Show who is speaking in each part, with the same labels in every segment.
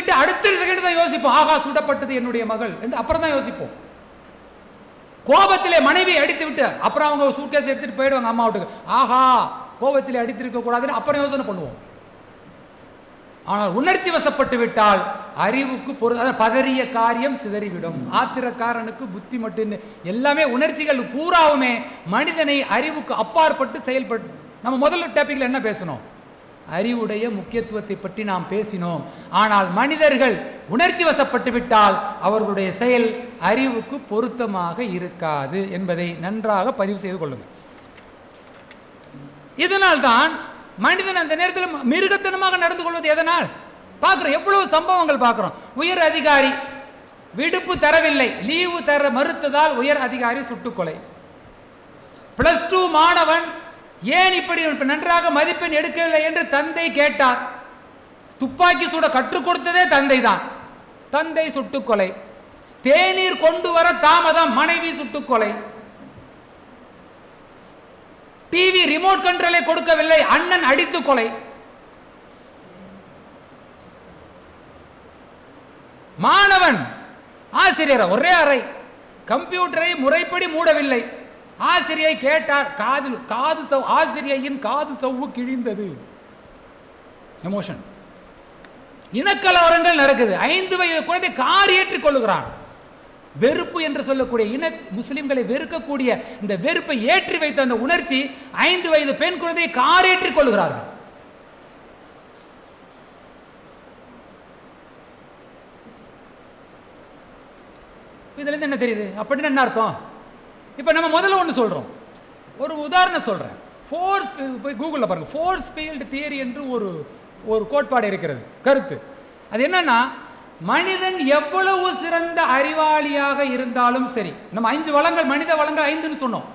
Speaker 1: விட்டு அடுத்த செகண்ட் தான் யோசிப்போம். ஆகா சுடப்பட்டது என்னுடைய மகள் என்று அப்புறம் தான் யோசிப்போம். கோபத்திலே மனைவி அடித்து விட்டு அப்புறம் அவங்க சூட்கேஸ் எடுத்துட்டு போயிடுவாங்க அம்மா வீட்டுக்கு. ஆஹா கோபத்திலே அடித்திருக்க கூடாதுன்னு அப்புறம் யோசனை பண்ணுவோம். ஆனால் உணர்ச்சி வசப்பட்டு விட்டால் அறிவுக்கு பொருள் பதறிய காரியம் சிதறிவிடும். ஆத்திரக்காரனுக்கு புத்தி மட்டும் எல்லாமே உணர்ச்சிகள் பூராவுமே மனிதனை அறிவுக்கு அப்பாற்பட்டு செயல்பட்டு நம்ம முதல்ல டாபிக்ல என்ன பேசணும்? அறிவுடைய முக்கியத்துவத்தை பற்றி நாம் பேசினோம். ஆனால் மனிதர்கள் உணர்ச்சி வசப்பட்டு விட்டால் அவர்களுடைய செயல் அறிவுக்கு பொருத்தமாக இருக்காது என்பதை நன்றாக பதிவு செய்து கொள்ளுங்கள். இதனால்தான் மனிதன் அந்த நேரத்தில் மிருகத்தனமாக நடந்து கொள்வது எதனால்? பார்க்குறோம் எவ்வளவு சம்பவங்கள் பார்க்குறோம். உயர் அதிகாரி விடுப்பு தரவில்லை. லீவு தர மறுத்ததால் உயர் அதிகாரி சுட்டுக்கொலை பிளஸ் டூ மாணவன் ஏன் இப்படி நன்றாக மதிப்பெண் எடுக்கவில்லை என்று தந்தை கேட்டார்? துப்பாக்கி சூட கற்றுக் கொடுத்ததே தந்தை தான் தந்தை சுட்டுக்கொலை. தேநீர் கொண்டு வர தாமதம் மனைவி சுட்டுக்கொலை. டிவி ரிமோட் கண்ட்ரோலை கொடுக்கவில்லை அண்ணன் அடித்து கொலை. மாணவன் ஆசிரியர் ஒரே அறை. கம்ப்யூட்டரை முறைப்படி மூடவில்லை. ஆசிரியை கேட்டார் காதில் காது சவ் ஆசிரியையின் காது சவ்வு கிழிந்தது. எமோஷன் இனக்கலவரங்கள் நடக்குது. ஐந்து வயது குழந்தை கார் ஏற்றிக் கொள்ளுகிறான். வெறுப்பு என்று சொல்லக்கூடிய இன முஸ்லிம்களை வெறுக்கக்கூடிய இந்த வெறுப்பை ஏற்றி வைத்த அந்த உணர்ச்சி ஐந்து வயது பெண் குழந்தையை காரேற்றிக் கொள்கிறார்கள் இதுல இருந்து என்ன தெரியுது? அப்படின்னு என்ன அர்த்தம்? இப்போ நம்ம முதல்ல ஒன்று சொல்கிறோம் ஒரு உதாரணம் சொல்கிறேன் ஃபோர்ஸ் போய் கூகுளில் பாருங்கள் ஃபோர்ஸ் ஃபீல்டு தியரி என்று ஒரு ஒரு கோட்பாடு இருக்கிறது. கருத்து. அது என்னன்னா மனிதன் எவ்வளவு சிறந்த அறிவாளியாக இருந்தாலும் சரி நம்ம ஐந்து வளங்கள் மனித வளங்கள் ஐந்துன்னு சொன்னோம்.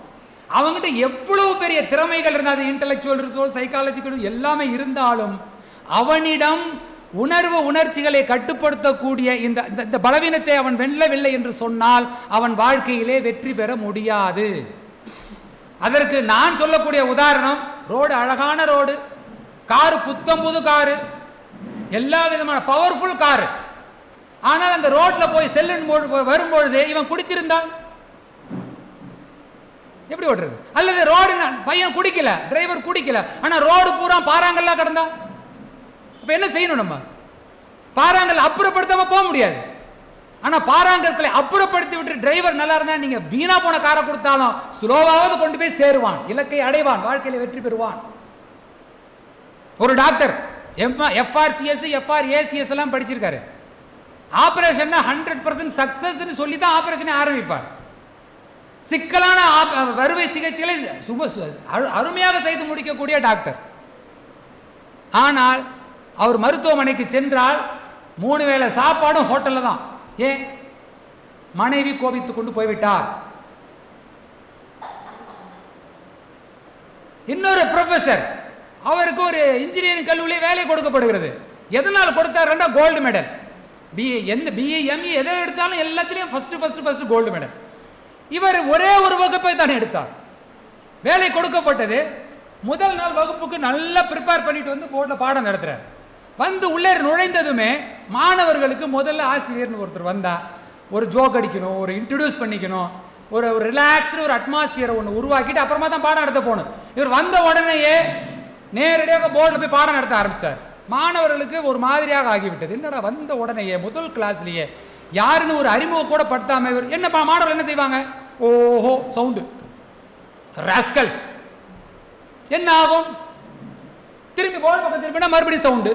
Speaker 1: அவங்ககிட்ட எவ்வளவு பெரிய திறமைகள் இருந்தால் அது இன்டலெக்சுவல் ரிசோர்ஸ் சைக்காலஜிக்கல் எல்லாமே இருந்தாலும் அவனிடம் உணர்வு உணர்ச்சிகளை கட்டுப்படுத்தக்கூடிய இந்த இந்த- இந்த பலவீனத்தை அவன் வெல்லவில்லை என்று சொன்னால் அவன் வாழ்க்கையிலே வெற்றி பெற முடியாது. அதற்கு நான் சொல்லக்கூடிய உதாரணம் ரோடு அழகான ரோடு காரு புத்தம் புது காரு எல்லா விதமான பவர்ஃபுல் காரு ஆனால் அந்த ரோட்ல போய் செல்லும் வரும்பொழுது இவன் குடித்திருந்தான். எப்படி ஓட்டுறது அல்லது ரோடு பையன் குடிக்கல டிரைவர் குடிக்கல ஆனா ரோடு பூரா பாறாங்கல்லாம் கிடந்தான். அப்போ என்ன செய்யணும் நம்ம? பாறாங்கல் அப்புறப்படுத்தாமல் போக முடியாது. ஆனால் பாறாங்கற்களை அப்புறப்படுத்தி விட்டு டிரைவர் நல்லா இருந்தால் நீங்க வீணாக போன காரை கொடுத்தாலும் ஸ்லோவாவது கொண்டு போய் சேருவான். இலக்கை அடைவான். வாழ்க்கையில் வெற்றி பெறுவான். ஒரு டாக்டர் எஃப்ஆர்சிஎஸ் எஃப்ஆர்ஏசிஎஸ் எல்லாம் படிச்சிருக்காரு. ஆபரேஷன் ஹண்ட்ரட் பர்சன்ட் சக்ஸஸ்ன்னு சொல்லி தான் ஆபரேஷனை ஆரம்பிப்பார். சிக்கலான ஆப்- வருவை சிகிச்சைகளை சும சு- அருமையாக செய்து முடிக்கக்கூடிய டாக்டர் ஆனால் அவர் மருத்துவமனைக்கு சென்றால் மூணு வேளை சாப்பாடும் ஹோட்டலில் தான். ஏன்? மனைவி கோபித்து கொண்டு போய்விட்டார். இன்னொரு ப்ரொஃபசர் அவருக்கு ஒரு இன்ஜினியரிங் கல்லூரியில் வேலை கொடுக்கப்படுகிறது. எதனால் கொடுத்தாருன்னா கோல்டு மெடல் பிஏ எந்த பிஏ எம்இ எதை எடுத்தாலும் எல்லாத்துலேயும் first first first gold medal இவர் ஒரே ஒரு வகுப்பை தானே எடுத்தார். வேலை கொடுக்கப்பட்டது. முதல் நாள் வகுப்புக்கு நல்லா ப்ரிப்பேர் பண்ணிட்டு வந்து கோர்ட்டில் பாடம் நடத்துகிறார் வந்து உள்ளே நுழைந்ததுமே மாணவர்களுக்கு முதல்ல ஆசிரியர்னு ஒருத்தர் வந்தா ஒரு ஜோக் அடிக்கணும் ஒரு இன்ட்ரடியூஸ் பண்ணிக்கணும் ஒரு ஒரு ரிலாக்ஸ்டு ஒரு அட்மாஸ்பியரை ஒன்று உருவாக்கிட்டு அப்புறமா தான் பாடம் நடத்த போகணும். இவர் வந்த உடனேயே நேரடியாக போர்டில் போய் பாடம் நடத்த ஆரம்பித்தார் மாணவர்களுக்கு ஒரு மாதிரியாக ஆகிவிட்டது. என்னடா வந்த உடனேயே முதல் கிளாஸ்லேயே யாருன்னு ஒரு அறிமுகம் கூட படுத்தாமல் இவர் என்ன மாணவர்கள் என்ன செய்வாங்க? ஓஹோ சவுண்டு ராஸ்கல்ஸ் என்ன ஆகும்? திரும்பி போர்டு பக்கம் திரும்பினா மறுபடியும் சவுண்டு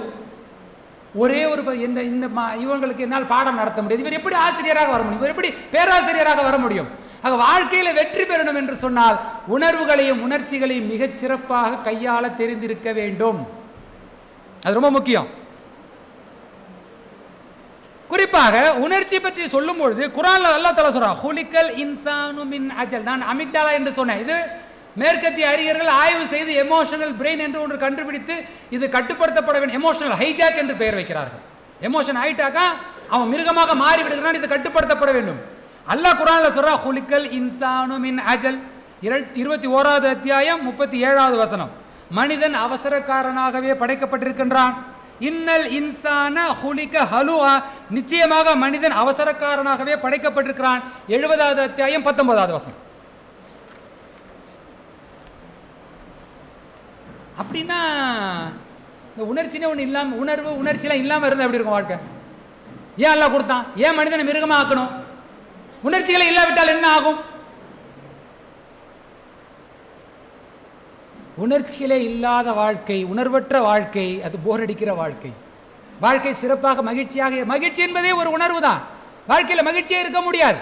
Speaker 1: ஒரே ஒரு ப- இந்த இந்த மா- இவங்களுக்கு என்னால் பாடம் நடத்த முடியாது. இவர் எப்படி ஆசிரியராக வர முடியும்? இவர் எப்படி பேராசிரியராக வர முடியும்? ஆக வாழ்க்கையில் வெற்றி பெறணும் என்று சொன்னால் உணர்வுகளையும் உணர்ச்சிகளையும் மிகச் சிறப்பாக கையாள தெரிந்திருக்க வேண்டும். அது ரொம்ப முக்கியம். குறிப்பாக உணர்ச்சி பற்றி சொல்லும் பொழுது குரான்ல அல்லா தலா சொல்றான். ஹுலிக்கல் இன்சானு மின் அஜல். நான் அமிக்டாலா என்று சொன்னேன். இது மேற்கத்திய அறிஞர்கள் ஆய்வு செய்து எமோஷனல் பிரெயின் என்று ஒன்று கண்டுபிடித்து இது கட்டுப்படுத்தப்பட வேண்டும். எமோஷனல் ஹைஜாக் என்று பெயர் வைக்கிறார்கள். எமோஷன் ஹைட்டாக்கா அவன் மிருகமாக மாறி விடுகிறான் இது கட்டுப்படுத்தப்பட வேண்டும். அல்லாஹ் குரானில் சொல்றா ஹுலிக்கல் இன்சானு மின் அஜல். இருபத்தி ஓராவது அத்தியாயம் முப்பத்தி ஏழாவது வசனம். மனிதன் அவசரக்காரனாகவே படைக்கப்பட்டிருக்கின்றான். இன்னல் இன்சான ஹுலிக்க ஹலுவா நிச்சயமாக மனிதன் அவசரக்காரனாகவே படைக்கப்பட்டிருக்கிறான். எழுபதாவது அத்தியாயம் பத்தொன்பதாவது வசனம். அப்படின்னா இந்த உணர்ச்சினே ஒன்று இல்லாமல் உணர்வு உணர்ச்சிலாம் இல்லாமல் இருந்தால் எப்படி இருக்கும் வாழ்க்கை? ஏன் எல்லாம் கொடுத்தான்? ஏன் மனிதனை மிருகமாக ஆக்கணும் உணர்ச்சிகளை இல்லாவிட்டால் என்ன ஆகும்? உணர்ச்சிகளே இல்லாத வாழ்க்கை உணர்வற்ற வாழ்க்கை அது போர் அடிக்கிற வாழ்க்கை. வாழ்க்கை சிறப்பாக மகிழ்ச்சியாக மகிழ்ச்சி என்பதே ஒரு உணர்வு தான் வாழ்க்கையில் மகிழ்ச்சியே இருக்க முடியாது.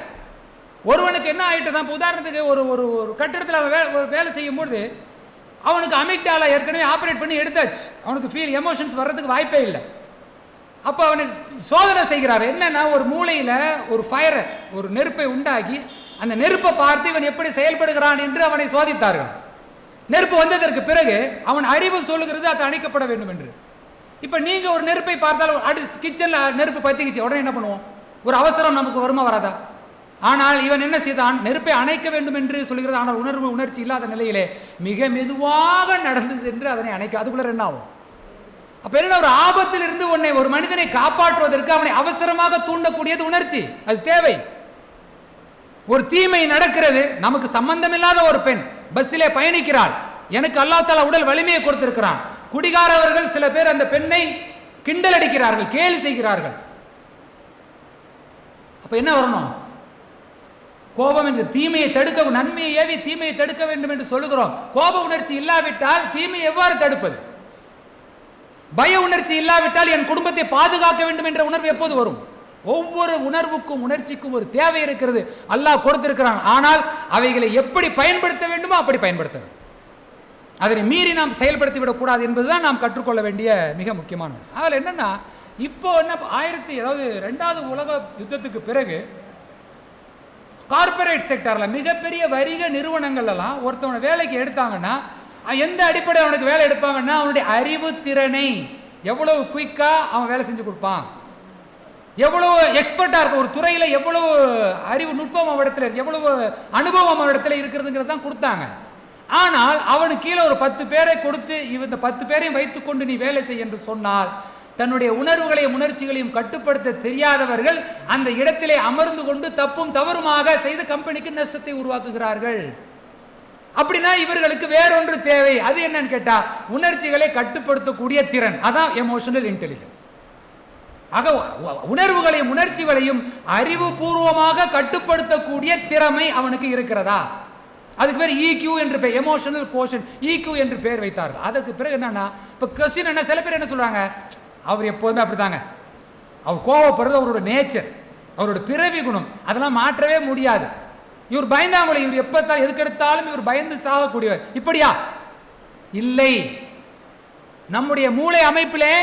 Speaker 1: ஒருவனுக்கு என்ன ஆகிட்டு தான் இப்போ உதாரணத்துக்கு ஒரு ஒரு ஒரு கட்டிடத்தில் வே ஒரு வேலை செய்யும்பொழுது அவனுக்கு அமிக்டாலா ஏற்கனவே ஆப்ரேட் பண்ணி எடுத்தாச்சு. அவனுக்கு ஃபீல் எமோஷன்ஸ் வர்றதுக்கு வாய்ப்பே இல்லை. அப்போ அவனை சோதனை செய்கிறார். என்னன்னா ஒரு மூளையில் ஒரு ஃபயரை ஒரு நெருப்பை உண்டாக்கி அந்த நெருப்பை பார்த்து இவன் எப்படி செயல்படுகிறான் என்று அவனை சோதித்தார்கள். நெருப்பு வந்ததற்கு பிறகு அவன் அறிவு சொல்லுகிறது அது அணைக்கப்பட வேண்டும் என்று. இப்போ நீங்கள் ஒரு நெருப்பை பார்த்தால் அடி கிச்சனில் நெருப்பு பற்றிக்கிச்சு உடனே என்ன பண்ணுவோம்? ஒரு அவசரம் நமக்கு வருமா வராதா? ஆனால் இவன் என்ன செய்தான்? நெருப்பை அணைக்க வேண்டும் என்று சொல்கிறது. ஆனால் உணர்வு உணர்ச்சி இல்லாத நிலையிலே மிக மெதுவாக நடந்து சென்று அதனை அணைக்க. அதுக்குள்ள என்ன ஆகும்? அப்ப என்ன ஒரு ஆபத்தில் இருந்து உன்னை ஒரு மனிதனை காப்பாற்றுவதற்கு அவனை அவசரமாக தூண்டக்கூடியது உணர்ச்சி. அது தேவை. ஒரு தீமை நடக்கிறது. நமக்கு சம்பந்தமில்லாத ஒரு பெண் பஸ்ஸிலே பயணிக்கிறாள். எனக்கு அல்லா தாலா உடல் வலிமையை கொடுத்திருக்கிறான். குடிகாரவர்கள் சில பேர் அந்த பெண்ணை கிண்டல் அடிக்கிறார்கள் கேலி செய்கிறார்கள். அப்ப என்ன வரணும்? கோபம் என்று தீமையை தடுக்க நன்மையை ஏவி தீமையை தடுக்க வேண்டும் என்று சொல்லுகிறோம். கோப உணர்ச்சி இல்லாவிட்டால் தீமையை எவ்வாறு தடுப்பது? பய உணர்ச்சி இல்லாவிட்டால் என் குடும்பத்தை பாதுகாக்க வேண்டும் என்ற உணர்வு எப்போது வரும்? ஒவ்வொரு உணர்வுக்கும் உணர்ச்சிக்கும் ஒரு தேவை இருக்கிறது. அல்லாஹ் கொடுத்திருக்கிறான். ஆனால் அவைகளை எப்படி பயன்படுத்த வேண்டுமோ அப்படி பயன்படுத்த வேண்டும். அதனை மீறி நாம் செயல்படுத்தி விடக்கூடாது என்பதுதான் நாம் கற்றுக்கொள்ள வேண்டிய மிக முக்கியமான அதில் என்னன்னா இப்போ என்ன ஆயிரத்தி அதாவது ரெண்டாவது உலக யுத்தத்துக்கு பிறகு கார்ப்பரேட் செக்டரில் மிகப்பெரிய வரிக நிறுவனங்கள் எல்லாம் ஒருத்தவனை வேலைக்கு எடுத்தாங்கன்னா அவன் எந்த அடிப்படையில் அவனுக்கு வேலை எடுப்பாங்கன்னா அவனுடைய அறிவு திறனை எவ்வளவு குயிக்காக அவன் வேலை செஞ்சு கொடுப்பான். எவ்வளவு எக்ஸ்பர்ட்டாக இருக்கும் ஒரு துறையில் எவ்வளவு அறிவு நுட்பம் அவனிடத்தில் எவ்வளவு அனுபவம் அவனிடத்தில் இருக்கிறதுங்கிறது தான் கொடுத்தாங்க. ஆனால் அவனுக்கு கீழே ஒரு பத்து பேரை கொடுத்து இந்த பத்து பேரையும் வைத்துக்கொண்டு நீ வேலை செய் என்று சொன்னால் தன்னுடைய உணர்வுகளையும் உணர்ச்சிகளையும் கட்டுப்படுத்த தெரியாதவர்கள் அந்த இடத்திலே அமர்ந்து கொண்டு தப்பும் தவறுமாக செய்து கம்பெனிக்கு நஷ்டத்தை உருவாக்குகிறார்கள். அப்படின்னா இவர்களுக்கு வேறொன்று தேவை. அது என்னன்னு கேட்டா உணர்ச்சிகளை கட்டுப்படுத்தக்கூடிய திறன். அதான் எமோஷனல் இன்டெலிஜென்ஸ் ஆக உணர்வுகளையும் உணர்ச்சிகளையும் அறிவுபூர்வமாக கட்டுப்படுத்தக்கூடிய திறமை அவனுக்கு இருக்கிறதா? அதுக்கு பேர் இக்யூ என்று பேர் எமோஷனல் கோஷன் இக்யூ என்று பேர் வைத்தார்கள். அதற்கு பிறகு என்னன்னா இப்போ கொஸ்டின் என்ன சில பேர் என்ன சொல்றாங்க அவர் எப்போதுமே அப்படிதாங்க. அவர் கோவப்படுறது அவரோட நேச்சர் அவரோட பிறவி குணம். அதெல்லாம் மாற்றவே முடியாது. இவர் பயந்தாங்களே இவர் எப்பத்தாலும் எதுக்கெடுத்தாலும் இவர் பயந்து சாகக்கூடியவர். இப்படியா? இல்லை. நம்முடைய மூளை அமைப்பிலே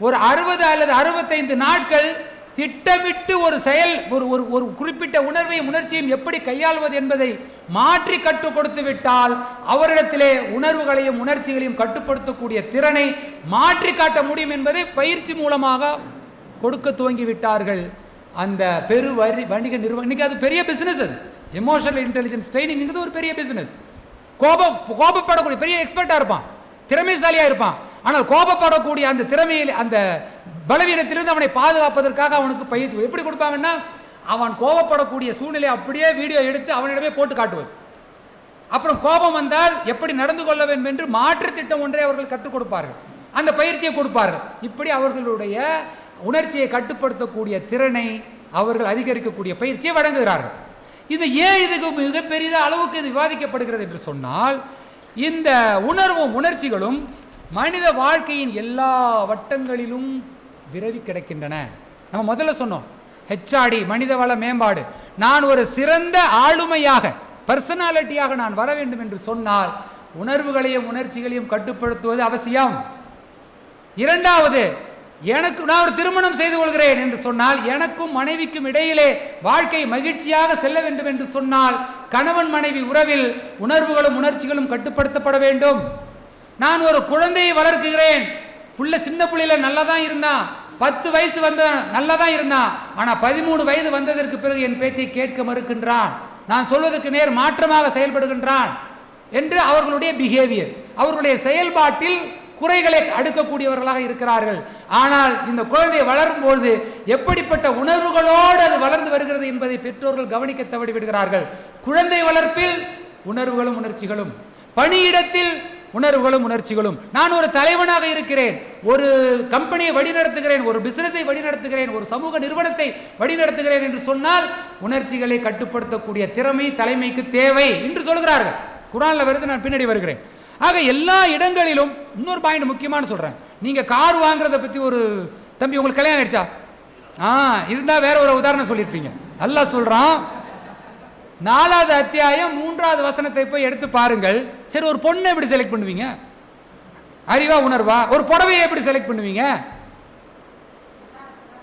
Speaker 1: ஒரு அறுபது அல்லது அறுபத்தைந்து நாட்கள் திட்டமிட்டு ஒரு செயல் ஒரு ஒரு ஒரு குறிப்பிட்ட உணர்வையும் உணர்ச்சியும் எப்படி கையாள்வது என்பதை மாற்றி கற்றுக் கொடுத்து விட்டால் அவரிடத்திலே உணர்வுகளையும் உணர்ச்சிகளையும் கட்டுப்படுத்தக்கூடிய திறனை மாற்றி காட்ட முடியும் என்பதை பயிற்சி மூலமாக கொடுக்க துவங்கி விட்டார்கள். அந்த பெரு வரி வணிக நிறுவனம் இன்னைக்கு அது பெரிய பிசினஸ் அது. எமோஷனல் இன்டெலிஜென்ஸ் ட்ரைனிங்கிறது ஒரு பெரிய பிசினஸ் கோபம் கோபப்படக்கூடிய பெரிய எக்ஸ்பர்ட்டாக இருப்பான். திறமைசாலியாக இருப்பான். ஆனால் கோபப்படக்கூடிய அந்த திறமையில் அந்த பலவீனத்திலிருந்து அவனை பாதுகாப்பதற்காக அவனுக்கு பயிற்சி எப்படி கொடுப்பாங்கன்னா அவன் கோபப்படக்கூடிய சூழ்நிலை அப்படியே வீடியோ எடுத்து அவனிடமே போட்டு காட்டுவது. அப்புறம் கோபம் வந்தால் எப்படி நடந்து கொள்ள வேண்டும் என்று மாற்று திட்டம் ஒன்றை அவர்கள் கற்றுக் கொடுப்பார்கள். அந்த பயிற்சியை கொடுப்பார்கள். இப்படி அவர்களுடைய உணர்ச்சியை கட்டுப்படுத்தக்கூடிய திறனை அவர்கள் அதிகரிக்கக்கூடிய பயிற்சியை வழங்குகிறார்கள். இது ஏன் இதுக்கு மிகப்பெரிய அளவுக்கு இது விவாதிக்கப்படுகிறது என்று சொன்னால் இந்த உணர்வும் உணர்ச்சிகளும் மனித வாழ்க்கையின் எல்லா வட்டங்களிலும் விரவி கிடக்கின்றன. நம்ம முதல்ல சொன்னோம் ஹெச்ஆடி மனிதவள மேம்பாடு. நான் ஒரு சிறந்த ஆளுமையாக பர்சனாலிட்டியாக நான் வர வேண்டும் என்று சொன்னால் உணர்வுகளையும் உணர்ச்சிகளையும் கட்டுப்படுத்துவது அவசியம். இரண்டாவது எனக்கு நான் ஒரு திருமணம் செய்து கொள்கிறேன் என்று சொன்னால் எனக்கும் மனைவிக்கும் இடையிலே வாழ்க்கை மகிழ்ச்சியாக செல்ல வேண்டும் என்று சொன்னால் கணவன் மனைவி உறவில் உணர்வுகளும் உணர்ச்சிகளும் கட்டுப்படுத்தப்பட வேண்டும். நான் ஒரு குழந்தையை வளர்க்குகிறேன். புள்ள சின்ன பிள்ளையில நல்லா தான் இருந்தான் பத்து வயசு வந்த நல்லா தான் இருந்தான் ஆனால் பதிமூணு வயது வந்ததற்கு பிறகு என் பேச்சை கேட்க மறுக்கின்றான். நான் சொல்வதற்கு நேர் மாற்றமாக செயல்படுகின்றான் என்று அவர்களுடைய பிஹேவியர் அவர்களுடைய செயல்பாட்டில் குறைகளை அடுக்கக்கூடியவர்களாக இருக்கிறார்கள். ஆனால் இந்த குழந்தை வளரும்போது எப்படிப்பட்ட உணர்வுகளோடு அது வளர்ந்து வருகிறது என்பதை பெற்றோர்கள் கவனிக்க தவறி விடுகிறார்கள் குழந்தை வளர்ப்பில் உணர்வுகளும் உணர்ச்சிகளும். பணியிடத்தில் உணர்வுகளும் உணர்ச்சிகளும். நான் ஒரு தலைவனாக இருக்கிறேன். ஒரு கம்பெனியை வழிநடத்துகிறேன். ஒரு பிசினஸை வழிநடத்துகிறேன். ஒரு சமூக நிறுவனத்தை வழிநடத்துகிறேன் என்று சொன்னால் உணர்ச்சிகளை கட்டுப்படுத்தக்கூடிய திறமை தலைமைக்கு தேவை என்று சொல்கிறார்கள். குரானில் வருது நான் பின்னாடி வருகிறேன். ஆக எல்லா இடங்களிலும் இன்னொரு பாயிண்ட் முக்கியமானு சொல்கிறேன் நீங்கள் கார் வாங்குறதை பற்றி ஒரு தம்பி உங்களுக்கு கல்யாணம் ஆயிடுச்சா? ஆ இருந்தால் வேற ஒரு உதாரணம் சொல்லியிருப்பீங்க. நல்லா சொல்கிறான் நாலாவது அத்தியாயம் மூன்றாவது வசனத்தை போய் எடுத்து பாருங்கள். சரி ஒரு பொண்ணை எப்படி செலக்ட் பண்ணுவீங்க? அறிவா உணர்வா? ஒரு புடவையை எப்படி செலக்ட் பண்ணுவீங்க?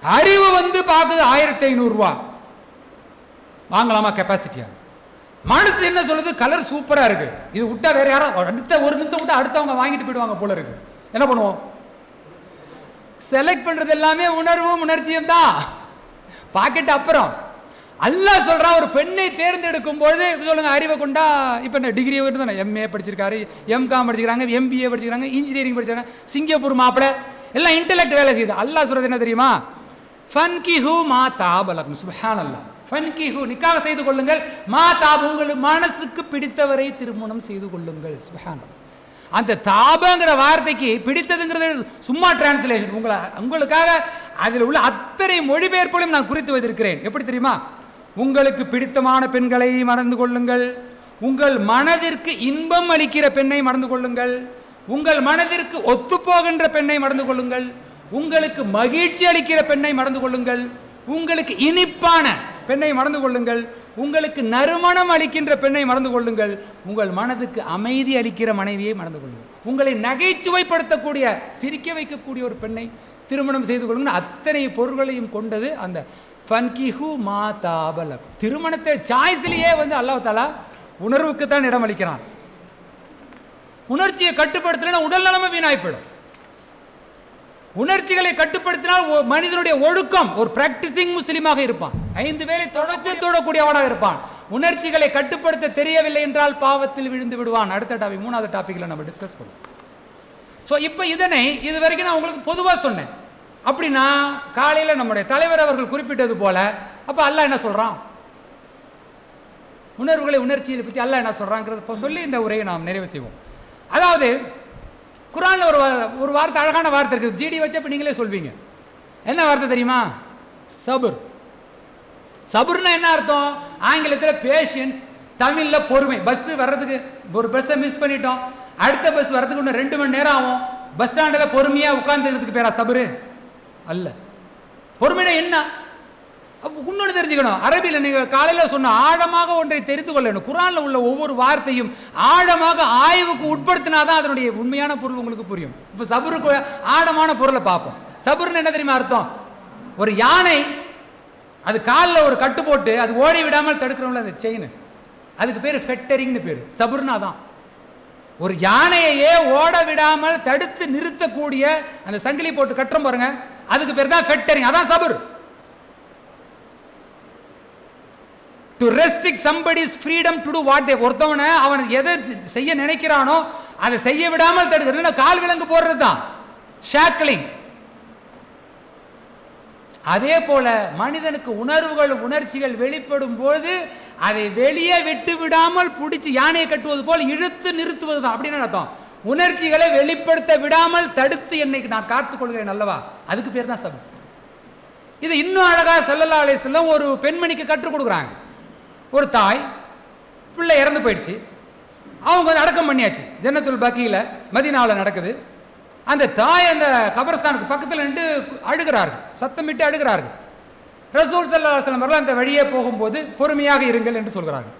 Speaker 1: அறிவு வந்து பார்க்குது ஆயிரத்தி ஐநூறுரூவா வாங்கலாமா கெப்பாசிட்டியாக மனசு என்ன சொல்லுது? கலர் சூப்பராக இருக்கு. இது விட்டா வேற யாரும் அடுத்த ஒரு நிமிஷம் விட்டு அடுத்தவங்க வாங்கிட்டு போயிடுவாங்க போல இருக்கு. என்ன பண்ணுவோம்? செலக்ட் பண்ணுறது எல்லாமே உணர்வும் உணர்ச்சியும் தான். பாக்கெட் அப்புறம். அல்லாஹ் சொல்கிறான் ஒரு பெண்ணை தேர்ந்தெடுக்கும் பொழுது சொல்லுங்க அறிவை கொண்டா இப்போ என்ன டிகிரி தானே எம்ஏ படிச்சிருக்காரு எம்காம் படிச்சிருக்காங்க எம்பிஏ படிச்சிருக்காங்க இன்ஜினியரிங் படிச்சிருக்காங்க சிங்கப்பூர் மாப்பிள எல்லாம் இன்டெலெக்ட் வேலை செய்யுது. அல்லாஹ் சொல்றது என்ன தெரியுமா? ஃபன் கிஹு மா தாபலக்கும் சுஹான் அல்லா ஃபன் கி ஹூ நிக்காக செய்து கொள்ளுங்கள். மா தாப் உங்கள் மனசுக்கு பிடித்தவரை திருமணம் செய்து கொள்ளுங்கள் சுப்ஹான் அந்த தாபங்கிற வார்த்தைக்கு பிடித்ததுங்கிறது சும்மா டிரான்ஸ்லேஷன் உங்களை உங்களுக்காக அதில் உள்ள அத்தனை மொழிபெயர்ப்புகளையும் நான் குறித்து வைத்திருக்கிறேன். எப்படி தெரியுமா? உங்களுக்கு பிடித்தமான பெண்களை மறந்து கொள்ளுங்கள். உங்கள் மனதிற்கு இன்பம் அளிக்கிற பெண்ணை மறந்து கொள்ளுங்கள். உங்கள் மனதிற்கு ஒத்துப்போகின்ற பெண்ணை மறந்து கொள்ளுங்கள். உங்களுக்கு மகிழ்ச்சி அளிக்கிற பெண்ணை மறந்து கொள்ளுங்கள். உங்களுக்கு இனிப்பான பெண்ணை மறந்து கொள்ளுங்கள். உங்களுக்கு நறுமணம் அளிக்கின்ற பெண்ணை மறந்து கொள்ளுங்கள். உங்கள் மனதுக்கு அமைதி அளிக்கிற மனைவியை மறந்து கொள்ளுங்கள். உங்களை நகைச்சுவைப்படுத்தக்கூடிய சிரிக்க வைக்கக்கூடிய ஒரு பெண்ணை திருமணம் செய்து கொள்ளுங்கள். அத்தனை பொருள்களையும் கொண்டது அந்த ஃபன்கிஹு மா தாபல திருமணத்தை சாய்ஸ்லேயே வந்து அல்லாஹாலா உணர்வுக்கு தான் இடம் அளிக்கிறான். உணர்ச்சியை கட்டுப்படுத்தலைன்னா உடல் நலமே வீணாய் போயிடும் உணர்ச்சிகளை கட்டுப்படுத்தினால் மனிதனுடைய ஒழுக்கம் ஒரு பிராக்டிசிங் முஸ்லீமாக இருப்பான். ஐந்து பேரை தொடர்ச்சி தொடக்கூடியவனாக இருப்பான். உணர்ச்சிகளை கட்டுப்படுத்த தெரியவில்லை என்றால் பாவத்தில் விழுந்து விடுவான். அடுத்த டாபிக் மூணாவது டாபிக்ல நம்ம டிஸ்கஸ் பண்ணுவோம். ஸோ இப்போ இதனை இது வரைக்கும் நான் உங்களுக்கு பொதுவாக சொன்னேன். அப்படின்னா காலையில் நம்முடைய தலைவர் அவர்கள் குறிப்பிட்டது போல அப்போ அல்லா என்ன சொல்கிறான் உணர்வுகளை உணர்ச்சியை பற்றி அல்லா என்ன சொல்கிறாங்கிறத இப்போ சொல்லி இந்த உரையை நாம் நிறைவு செய்வோம். அதாவது குரானில் ஒரு ஒரு வார்த்தை அழகான வார்த்தை இருக்குது ஜிடி வச்சப்போ நீங்களே சொல்வீங்க. என்ன வார்த்தை தெரியுமா? சபுர். சபுர்னா என்ன அர்த்தம்? ஆங்கிலத்தில் பேஷியன்ஸ் தமிழில் பொறுமை. பஸ் வர்றதுக்கு ஒரு பஸ்ஸை மிஸ் பண்ணிட்டோம். அடுத்த பஸ் வர்றதுக்கு இன்னும் ரெண்டு மணி நேரம் ஆகும். பஸ் ஸ்டாண்டில் பொறுமையாக உட்காந்துக்கிறதுக்கு பேரா சபுரு? அல்ல. பொறுமையிட என்ன? அப்போ இன்னொன்று தெரிஞ்சுக்கணும். அரபியில் நீங்கள் காலையில் சொன்ன ஆழமாக ஒன்றை தெரிந்து கொள்ளணும். குரானில் உள்ள ஒவ்வொரு வார்த்தையும் ஆழமாக ஆய்வுக்கு உட்படுத்தினா தான் அதனுடைய உண்மையான பொருள் உங்களுக்கு புரியும். இப்போ சபுருக்கு ஆழமான பொருளை பார்ப்போம். சபுருன்னு என்ன தெரியுமா அர்த்தம்? ஒரு யானை அது காலில் ஒரு கட்டு போட்டு அது ஓடி விடாமல் தடுக்கிறோம்ல அந்த செயின் அதுக்கு பேர் ஃபெட்டரிங்னு பேர். சபுர்னா தான் ஒரு யானையையே ஓட விடாமல் தடுத்து நிறுத்தக்கூடிய அந்த சங்கிலி போட்டு கட்டுறோம் பாருங்கள் அதுக்கு பேர் தான் ஃபெட்டரிங் அதான் சபர். To restrict somebody's freedom to to what they ஒருத்தவனை அவன் எதை செய்ய நினைக்கிறானோ அதை செய்ய விடாமல் தடுக்கிறது கால் விலங்கு போடுறது தான். ஷாக்லிங் அதே போல மனிதனுக்கு உணர்வுகள் உணர்ச்சிகள் வெளிப்படும் போது அதை வெளியே விட்டு விடாமல் பிடிச்சி யானையை கட்டுவது போல் இழுத்து நிறுத்துவது தான். அப்படின்னு அர்த்தம். உணர்ச்சிகளை வெளிப்படுத்த விடாமல் தடுத்து என்னைக்கு நான் காத்துக் கொள்கிறேன் அல்லவா? அதுக்கு பேர் தான் சபை. இது இன்னும் அழகா அலை செல்லம் ஒரு பெண்மணிக்கு கற்றுக் கொடுக்குறாங்க. ஒரு தாய் பிள்ளை இறந்து போயிடுச்சு. அவங்க வந்து அடக்கம் பண்ணியாச்சு. ஜன்னத்துல் பக்கியில் மதினாவில் நடக்குது. அந்த தாய் அந்த கபரஸ்தானுக்கு பக்கத்தில் நின்று அழுகிறார்கள். சத்தமிட்டு அழுகிறார்கள். ரசூல் சல்லா அலுவலம் அவர்கள் அந்த வழியே போகும்போது பொறுமையாக இருங்கள் என்று சொல்கிறார்கள்.